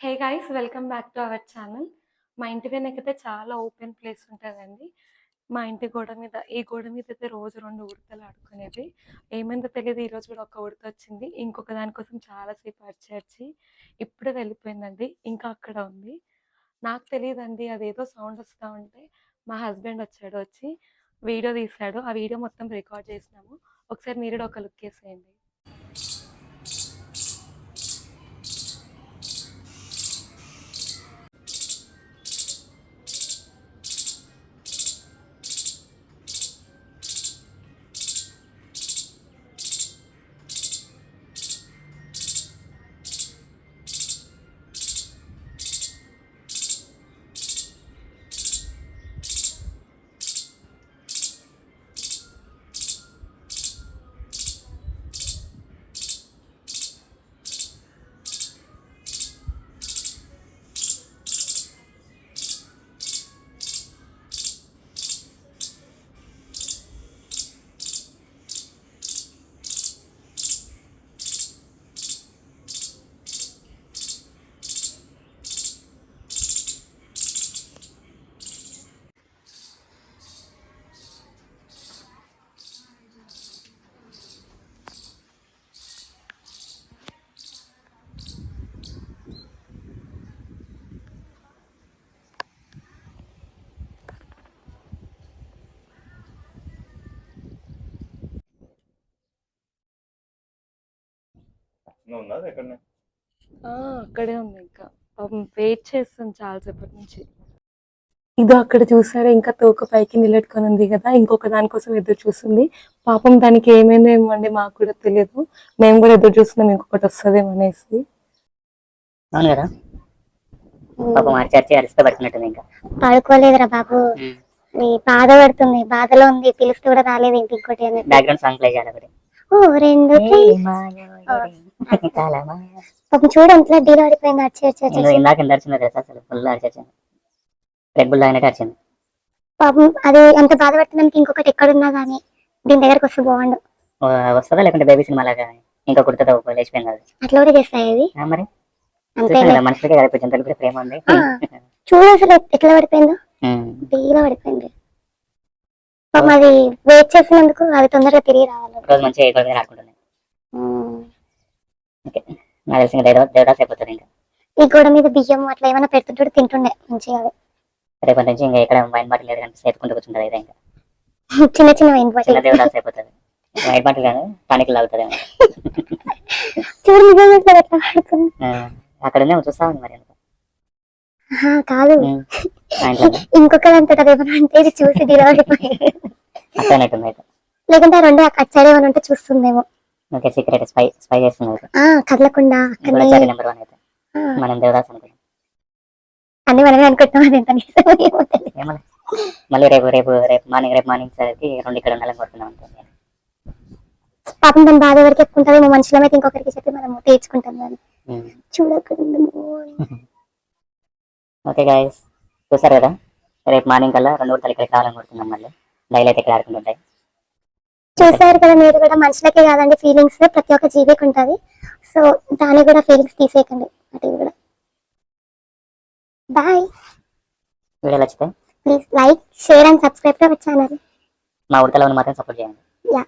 Hey guys welcome back to our channel మా ఇంటి వెనకైతే చాలా ఓపెన్ ప్లేస్ ఉంటుందండి. మా ఇంటి గోడ మీద ఈ గోడ మీద అయితే రోజు రెండు ఉడతలు ఆడుకునేది. ఏమైందో తెలియదు ఈరోజు కూడా ఒక ఉడత వచ్చింది. ఇంకొక దానికోసం చాలాసేపు అరిచేర్చి ఇప్పుడే వెళ్ళిపోయిందండి. ఇంకా అక్కడ ఉంది. నాకు తెలియదండి అదేదో సౌండ్ వస్తూ ఉంటే మా హస్బెండ్ వచ్చాడు వచ్చి వీడియో తీశాడు. ఆ వీడియో మొత్తం రికార్డ్ చేసినాము. ఒకసారి మీరు ఒక లుక్ వేసేయండి. ఎక్కడనే ఆ, అక్కడే ఉంది ఇంకా. పాపం వెయిట్ చేస్తుంది చాలాసేపటి నుంచి. ఇదో అక్కడ చూసారా ఇంకా తోక పైకి నిలబెట్టుకొని ఉంది కదా ఇంకొక దానికోసం ఎదురు చూస్తుంది. పాపం దానికి ఏమైందో ఏమో అండి మాకు కూడా తెలియదు. మేము కూడా ఎదురు చూస్తున్నాం ఇంకొకటి వస్తుందేమో అనేసి. అవును కదా పాపం అరిస్తే ఇంకా. పడుకోలేదురా బాబు. నీ బాధ పడుతుంది బాధలో ఉంది పిలిస్తే కూడా రాలేదు ఇంటి ఇంకోటి అని. బ్యాక్గ్రౌండ్ సాంగ్ ప్లే చేయాలి ఒకటి. ఓ రెండు పాపం చూడు ఎంతలా డీల్ ఆడిపోయింది. ఇందులో ఇందాక ఎంత అరిచిందో తెలుసా అసలు? ఫుల్ అరిచి వచ్చింది రెడ్ బుల్ అయినట్టు అరిచింది పాపం అది ఎంత బాధపడుతున్నానికి ఇంకొకటి ఎక్కడున్నా గానీ దీని దగ్గరకు వస్తే బాగుండు. వస్తుందా లేకుంటే బేబీ సినిమా లాగా? ఇంకా కుర్తతో లేచిపోయింది అది అట్లా కూడా చేస్తాయి మరి? మనుషులకే జంతువులు కూడా ప్రేమ ఉంది. చూడు అసలు ఎట్లా పడిపోయిందో. డీలో పడిపోయింది పాపం అది వెయిట్ చేసినందుకు అది తొందరగా తిరిగి రావాలి. రోజు మంచిగా ఆడుకుంటుంది నాకు తెలిసి ఇంకా దేవదాస్ అయిపోతుంది ఇంకా. ఈ గోడ మీద బియ్యం అట్లా ఏమైనా పెడుతుంటే తింటుండే మంచిగా అవి. రేపటి నుంచి ఇంకా ఎక్కడ వైన్ బాటిల్ లేదు కనిపిస్తే ఎత్తుకుంటూ కూర్చుంటుంది ఇంకా. చిన్న చిన్న వైన్ బాటిల్ దేవదాస్ అయిపోతుంది వైట్ బాటిల్ కాదు టానిక్ లాగుతుంది చూడు నిజంగా పడుతుంది అక్కడ చూస్తా ఉంది మరి కాదు. ఇంకొక దాంతో ఏమైనా అంటే ఇది చూసి లేకుంటే రెండు అచ్చాడు ఏమైనా ఉంటే చూస్తుందేమో. ఓకే సీక్రెట్ స్పై స్పై అయితే. ఆ కదలకుండా అక్కడనే నెంబర్ వన్ అయితే. మనం దేవదాస్ అనుకుంటాం. అన్ని మనమే అనుకుంటున్నాం అది ఎంత మళ్ళీ రేపు రేపు రేపు మార్నింగ్ రేపు మార్నింగ్ సరికి రెండు ఇక్కడ ఉండాలని కోరుతున్నాం అంతే. పాపం దాని బాధ ఎవరికి చెప్పుకుంటామేమో మనుషులమైతే ఇంకొకరికి చెప్పి మనం తీర్చుకుంటాం చూడకుందేమో ఓకే గాయస్ చూసారు కదా? రేపు మార్నింగ్ కల్లా రెండు ఊర్తలు ఇక్కడ కావాలని కోరుతున్నాం మళ్ళీ. డైలీ అయితే ఇక్కడ ఆడుకుంటుంటాయి. చూసారు కదా మీరు కూడా మనుషులకే కాదండి ఫీలింగ్స్ ప్రతి ఒక్క జీవికి ఉంటది. సో దాని కూడా ఫీలింగ్స్ తీసేయకండి అటు కూడా. Bye please like share and subscribe to our channel మా ఉడతలో మాత్రం సపోర్ట్ చేయండి. యా